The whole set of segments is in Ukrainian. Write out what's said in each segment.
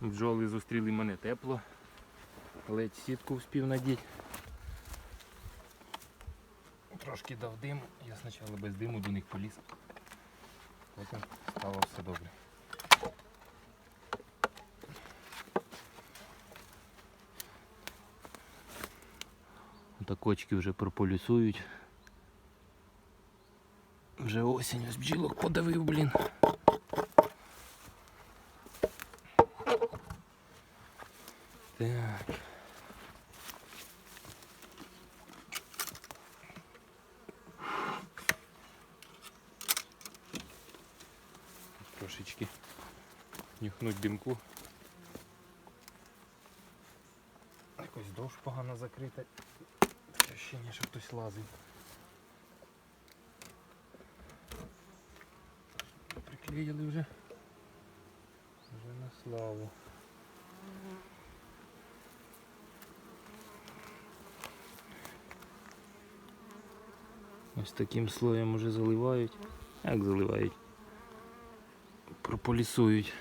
Бджоли зустріли мене тепло. Ледь сітку вспів надіти. Трошки дав диму. Я спочатку без диму до них поліз. Потім стало все добре. Так очки вже прополісують. Вже осінь ось бджілок подавив, блін. Так. Трошечки нюхнуть димку. Якось довж погано закрита. Таке ощущення, що хтось лазить. Приклеїли вже. Вже на славу. Ось таким слоєм уже заливають. Як заливають? Прополісують.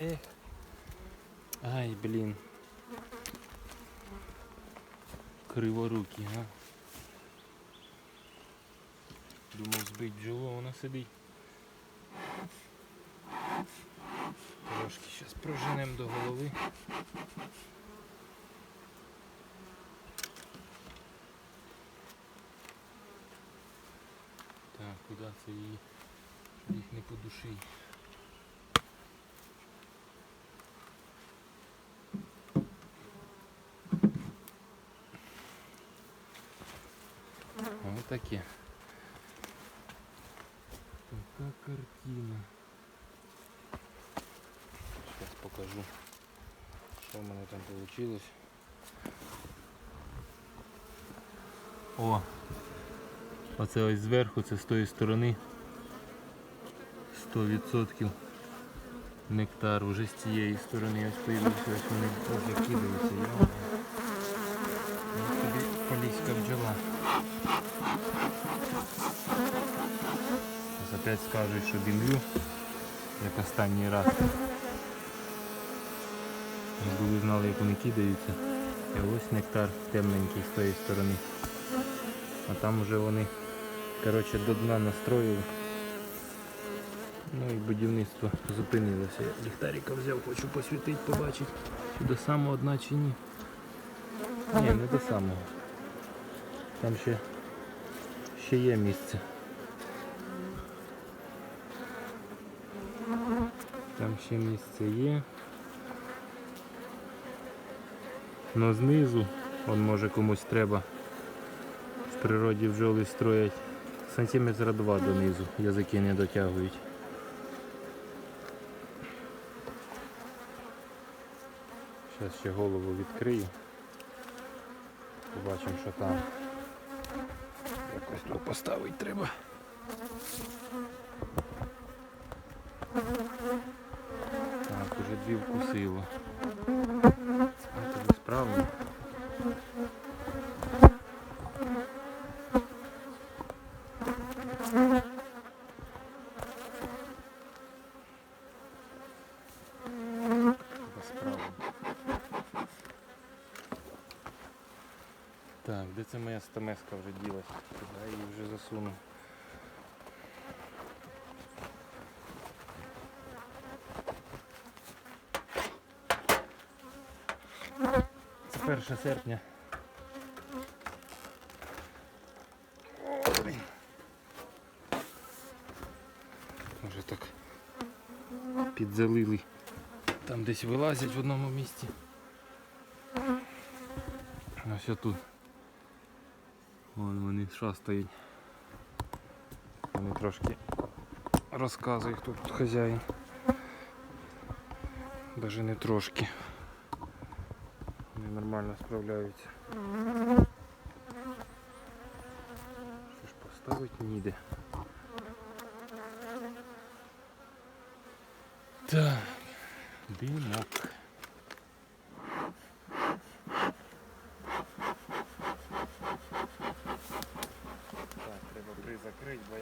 Ех. Ай, блін. Криворукі, а? Думав збить бджолу, вона сидить. Трошки зараз проженемо до голови. куди це її? Щоб їх не подушить. Ось таке. Така картина. Сейчас покажу, що в мене там вийшло. О! Оце ось зверху, це з тої сторони 100% нектар уже з цієї сторони ось появився, ось вони вже кидаються. Я... Ось тобі поліська бджола. Зараз опять скажуть, що димлю, як останній раз. Якби ви знали, як вони кидаються. І ось нектар темненький з тої сторони. А там вже вони коротше, до дна настроїли. Ну і будівництво зупинилося. Я ліхтарика взяв, хочу посвітити, побачити, чи до самого дна чи ні. Ні, не до самого. Там ще, ще є місце. Там ще місце є. Но знизу, он може комусь треба. В природі бджоли строять сантиметра два донизу, язики не дотягують. Зараз ще голову відкрию. Побачимо, що там. Якось тут поставити треба. Так, уже дві вкусило. Так, де це моя стамеска вже ділась? Куди її вже засунув? Це 1 серпня. Вже так підзалили. Там десь вилазять в одному місці. Ось тут. Вон вони шастають. Вони трошки розказують, хто тут хазяїн. Даже не трошки. Вони нормально справляються. Що ж поставить ніде. Так, димок.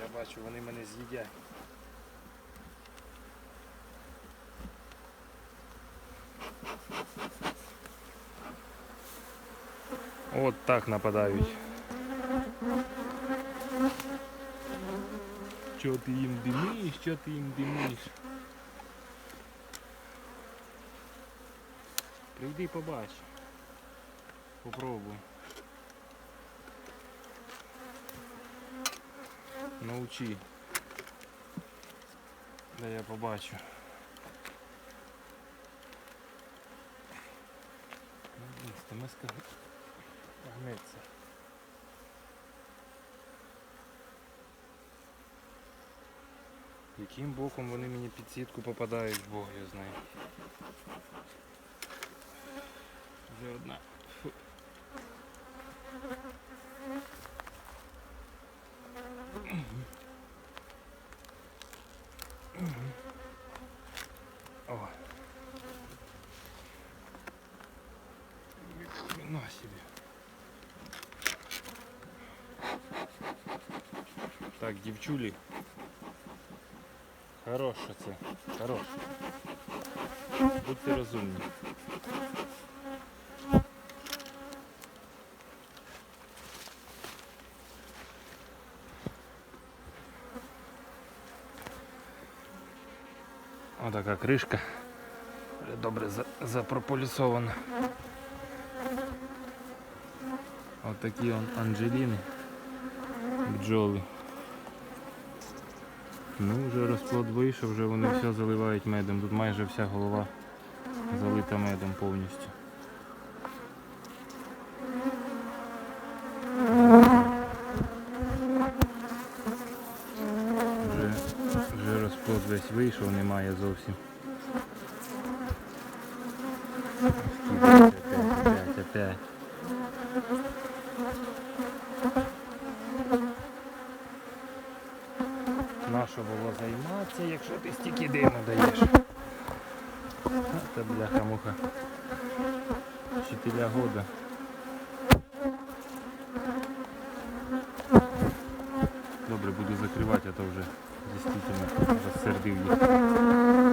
я бачу, вони мене з'їдять. От так нападають. Що ти їм диміш, що ти їм диміш? Прийди побач. Попробуй. Научи. Да я побачу. Миска гнеться. Яким боком вони мені під сітку попадають, Бог його знає. Вже одна. Так, дівчулі. Хороше це. Хороше. Будьте розумні. Отака кришка. Вже Добре за- запрополісована. Отакі он анджеліни. Бджоли. Ну, вже розплод вийшов, вже вони все заливають медом. Тут майже вся голова залита медом повністю. Вже, вже розплод весь вийшов, немає зовсім. Опять, опять, опять. Нащо було займатися, якщо ти стільки диму даєш? Та бляха-муха. Вчителя года. Добре, буду закривати, а то вже дійсно розсердив їх.